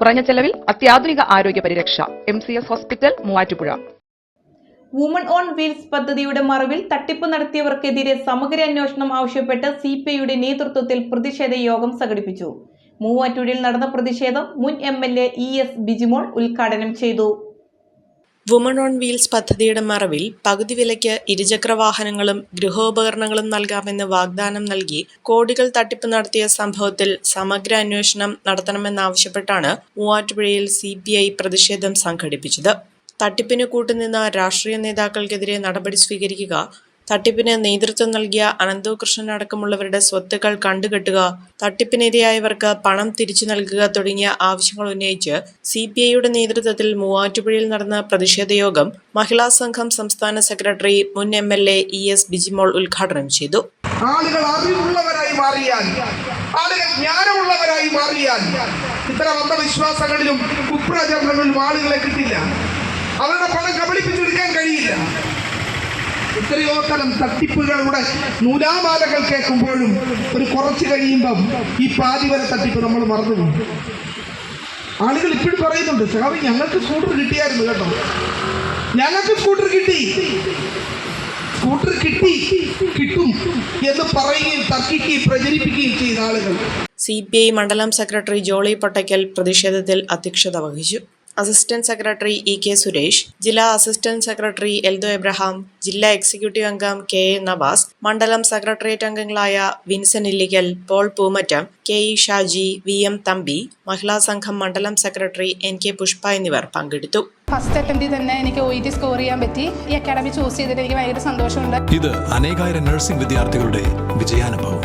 കുറഞ്ഞ ചെലവിൽ അത്യാധുനിക ആരോഗ്യ പരിരക്ഷ. M C S hospital Muvattupuzha. Woman on wheels പദ്ധതിയുടെ മറവിൽ തട്ടിപ്പ് നടത്തിയവർക്കെതിരെ സമഗ്ര അന്വേഷണം ആവശ്യപ്പെട്ട് സി പി ഐയുടെ നേതൃത്വത്തിൽ പ്രതിഷേധ യോഗം സംഘടിപ്പിച്ചു. മൂവാറ്റൂരിൽ നടന്ന പ്രതിഷേധം മുൻ M L A E S Bijimol ഉദ്ഘാടനം ചെയ്തു. വുമൺ ഓൺ വീൽസ് പദ്ധതിയുടെ മറവിൽ പകുതി വിലയ്ക്ക് ഇരുചക്ര വാഹനങ്ങളും ഗൃഹോപകരണങ്ങളും നൽകാമെന്ന് വാഗ്ദാനം നൽകി കോടികൾ തട്ടിപ്പ് നടത്തിയ സംഭവത്തിൽ സമഗ്ര അന്വേഷണം നടത്തണമെന്നാവശ്യപ്പെട്ടാണ് മൂവാറ്റുപുഴയിൽ സി പ്രതിഷേധം സംഘടിപ്പിച്ചത്. തട്ടിപ്പിന് കൂട്ടുനിന്ന രാഷ്ട്രീയ നേതാക്കൾക്കെതിരെ നടപടി സ്വീകരിക്കുക തട്ടിപ്പിന് നേതൃത്വം നൽകിയ അനന്തകൃഷ്ണൻ അടക്കമുള്ളവരുടെ സ്വത്തുക്കൾ കണ്ടുകെട്ടുക തട്ടിപ്പിനിരയായവർക്ക് പണം തിരിച്ചു നൽകുക തുടങ്ങിയ ആവശ്യങ്ങൾ ഉന്നയിച്ച് സി പി ഐയുടെ നേതൃത്വത്തിൽ മൂവാറ്റുപുഴയിൽ നടന്ന പ്രതിഷേധ യോഗം മഹിളാ സംഘം സംസ്ഥാന സെക്രട്ടറി മുൻ M L A E S Bijimol ഉദ്ഘാടനം ചെയ്തു. ആളുകൾ മാറിയാൽ ആളുകൾ മാറിയാൽ ഇത്തരം അവരുടെ പണം കബളിപ്പിച്ചെടുക്കാൻ കഴിയില്ല. എത്രയോ തരം തട്ടിപ്പുകളുടെ നൂലാമാലകൾ കേൾക്കുമ്പോഴും ഒരു കുറച്ച് കഴിയുമ്പം ഈ പാതിവര തട്ടിപ്പ് നമ്മൾ മറന്നുപോകും. ആളുകൾ ഇപ്പോഴും പറയുന്നുണ്ട് സഹാബി ഞങ്ങൾക്ക് സ്കൂട്ടർ കിട്ടിയായിരുന്നു കേട്ടോ. ഞങ്ങൾക്ക് സ്കൂട്ടർ കിട്ടി. സ്കൂട്ടർ കിട്ടി കിട്ടും എന്ന് പറയുകയും തർക്കിക്കുകയും പ്രചരിപ്പിക്കുകയും ചെയ്ത ആളുകൾ. സി പി ഐ മണ്ഡലം സെക്രട്ടറി ജോളി പട്ടയ്ക്കൽ പ്രതിഷേധത്തിൽ അധ്യക്ഷത വഹിച്ചു. Assistant secretary E K Suresh ജില്ലാ അസിസ്റ്റന്റ് സെക്രട്ടറി എൽദോ എബ്രഹാം ജില്ലാ എക്സിക്യൂട്ടീവ് അംഗം കെ എ നവാസ് മണ്ഡലം സെക്രട്ടേറിയറ്റ് അംഗങ്ങളായ Vinson Illikkal Paul Poomattam K E Shaji V M Thampi Mahila Sangham മണ്ഡലം സെക്രട്ടറി എൻ കെ പുഷ്പ എന്നിവർ പങ്കെടുത്തു. ഫസ്റ്റ് അറ്റംപ്റ്റിൽ തന്നെ എനിക്ക് ഒ ഇ സ്കോർ ചെയ്യാൻ പറ്റി. ഈ അക്കാഡമി ചൂസ് ചെയ്തിട്ട് എനിക്ക് ഭയങ്കര സന്തോഷമുണ്ട്. ഇത് അനേകായിരം നഴ്സിംഗ് വിദ്യാർത്ഥികളുടെ വിജയാനുഭവം.